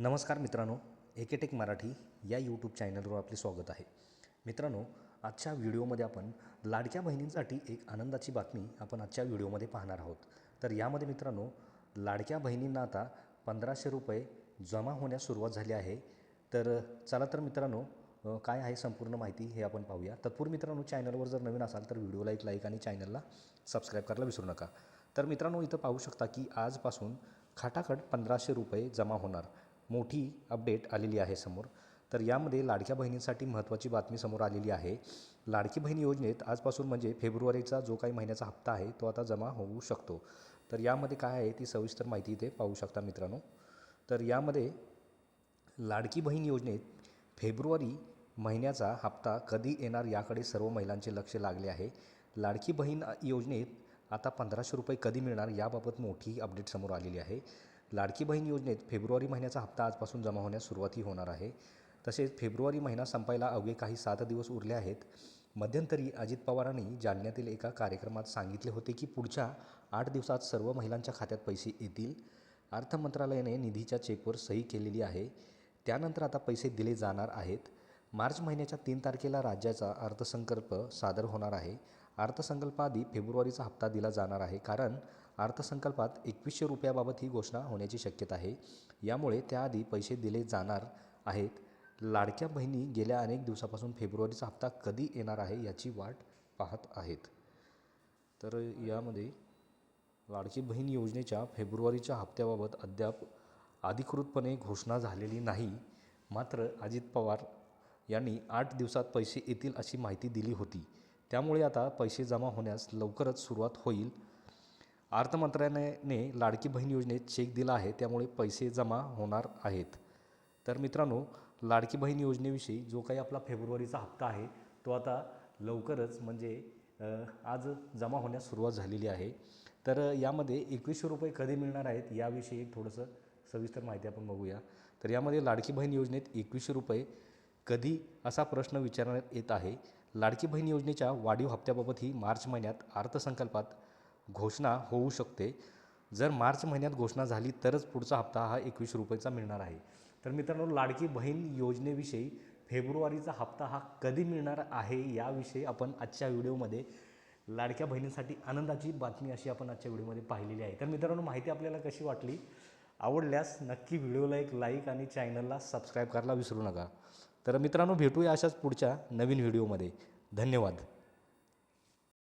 नमस्कार मित्रांनो एकेटेक मराठी या यूट्यूब चॅनलवर आपले स्वागत आहे. मित्रांनो आजच्या व्हिडिओमध्ये आपण लाडक्या बहिणींसाठी एक आनंदाची बातमी आपण आजच्या व्हिडिओमध्ये पाहणार आहोत. तर यामध्ये मित्रांनो लाडक्या बहिणींना आता पंधराशे रुपये जमा होण्यास सुरुवात झाली आहे. तर चला तर मित्रांनो काय आहे संपूर्ण माहिती हे आपण पाहूया. तत्पूर्वी मित्रांनो चॅनलवर जर नवीन असाल तर व्हिडिओला एक लाईक आणि चॅनलला सबस्क्राईब करायला विसरू नका. तर मित्रांनो इथं पाहू शकता की आजपासून खाटाखट पंधराशे रुपये जमा होणार. मोठी अपडेट आलेली आहे समोर. तर यामध्ये लाडक्या बहिणींसाठी महत्त्वाची बातमी समोर आलेली आहे. लाडकी बहीण योजनेत आजपासून म्हणजे फेब्रुवारीचा जो काही महिन्याचा हप्ता आहे तो आता जमा होऊ शकतो. तर यामध्ये काय आहे ती सविस्तर माहिती इथे पाहू शकता मित्रांनो. तर यामध्ये लाडकी बहीण योजनेत फेब्रुवारी महिन्याचा हप्ता कधी येणार याकडे सर्व महिलांचे लक्ष लागले आहे. लाडकी बहीण योजनेत आता पंधराशे रुपये कधी मिळणार याबाबत मोठी अपडेट समोर आलेली आहे. लाडकी बहीण योजनेत फेब्रुवारी महिन्याचा हप्ता आजपासून जमा होण्यास सुरुवाती होणार आहे. तसेच फेब्रुवारी महिना संपायला अवघे काही सात दिवस उरले आहेत. मध्यंतरी अजित पवारांनी जालन्यातील एका कार्यक्रमात सांगितले होते की पुढच्या आठ दिवसात सर्व महिलांच्या खात्यात पैसे येतील. अर्थ मंत्रालयाने निधीच्या चेकवर सही केलेली आहे. त्यानंतर आता पैसे दिले जाणार आहेत. मार्च महिन्याच्या तीन तारखेला राज्याचा अर्थसंकल्प सादर होणार आहे. अर्थसंकल्पाआधी फेब्रुवारीचा हप्ता दिला जाणार आहे. कारण अर्थसंकल्पात एकवीसशे रुपयाबाबत ही घोषणा होण्याची शक्यता आहे. यामुळे त्याआधी पैसे दिले जाणार आहेत. लाडक्या बहिणी गेल्या अनेक दिवसापासून फेब्रुवारीचा हप्ता कधी येणार आहे याची वाट पाहत आहेत. तर यामध्ये लाडकी बहीण योजनेच्या फेब्रुवारीच्या हप्त्याबाबत अद्याप अधिकृतपणे घोषणा झालेली नाही. मात्र अजित पवार यांनी आठ दिवसात पैसे येतील अशी माहिती दिली होती. त्यामुळे आता पैसे जमा होण्यास लवकरच सुरुवात होईल. अर्थमंत्र्याने लाडकी बहीण योजनेत चेक दिला आहे त्यामुळे पैसे जमा होणार आहेत. तर मित्रांनो लाडकी बहीण योजनेविषयी जो काही आपला फेब्रुवारीचा हप्ता आहे तो आता लवकरच म्हणजे आज जमा होण्यास सुरुवात झालेली आहे. तर यामध्ये एकवीसशे रुपये कधी मिळणार आहेत याविषयी एक थोडंसं सविस्तर माहिती आपण बघूया. तर यामध्ये लाडकी बहीण योजनेत एकवीसशे रुपये कधी असा प्रश्न विचारण्यात येत आहे लाडकी बहीण योजनेच्या वाढीव हप्त्याबाबत ही मार्च महिन्यात अर्थसंकल्पात घोषणा होऊ शकते. जर मार्च महिन्यात घोषणा झाली तरच पुढचा हप्ता हा एकवीस रुपयेचा मिळणार आहे. तर मित्रांनो लाडकी बहीण योजनेविषयी फेब्रुवारीचा हप्ता हा कधी मिळणार आहे याविषयी आपण आजच्या व्हिडिओमध्ये लाडक्या बहिणींसाठी आनंदाची बातमी अशी आपण आजच्या व्हिडिओमध्ये पाहिलेली आहे. तर मित्रांनो माहिती आपल्याला कशी वाटली? आवडल्यास नक्की व्हिडिओला एक लाईक आणि चॅनलला सबस्क्राईब करायला विसरू नका. तर मित्रांनो भेटूया अशाच पुढच्या नवीन व्हिडिओमध्ये. धन्यवाद.